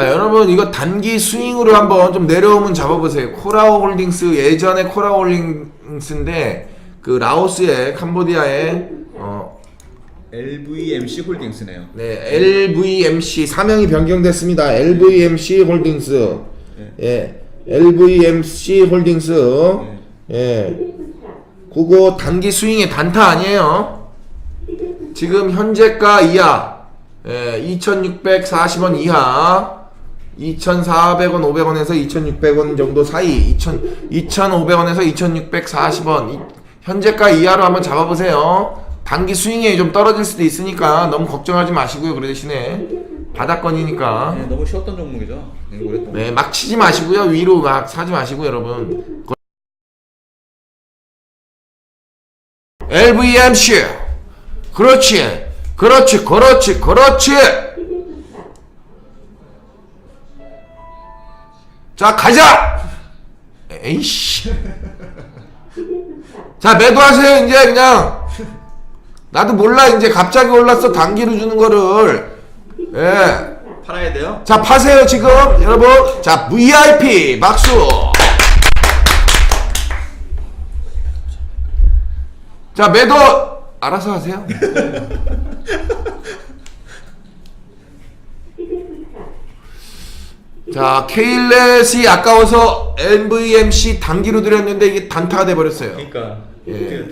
자 여러분 이거 단기 스윙으로 한번 좀 내려오면 잡아보세요. 코라오 홀딩스 예전에 코라오 홀딩스인데 그 라오스의 캄보디아의 어, LVMC 홀딩스네요. 네 LVMC 사명이 변경됐습니다. LVMC 홀딩스. 예 LVMC 홀딩스. 예. 그거 단기 스윙의 단타 아니에요? 지금 현재가 이하. 예, 2,640원 이하 2,400원, 500원에서 2,600원 정도 사이 2,000, 2,500원에서 2,640원 현재가 이하로 한번 잡아보세요 단기 스윙이 좀 떨어질 수도 있으니까 너무 걱정하지 마시고요 그 대신에 바닥권이니까 네, 너무 쉬웠던 종목이죠. 네. 네, 막 치지 마시고요. 위로 막 사지 마시고 여러분. LVMC. 그렇지. 그렇지. 그렇지. 그렇지. 자, 가자. 에이씨. 자, 매도하세요. 이제 그냥. 나도 몰라. 이제 갑자기 올랐어. 단기로 주는 거를. 예. 팔아야 돼요? 자 파세요 지금 여러분 자 VIP 박수 자 매도 알아서 하세요 자 케일렛이 아까워서 NVMC 단기로 드렸는데 이게 단타가 돼버렸어요 그러니까 예.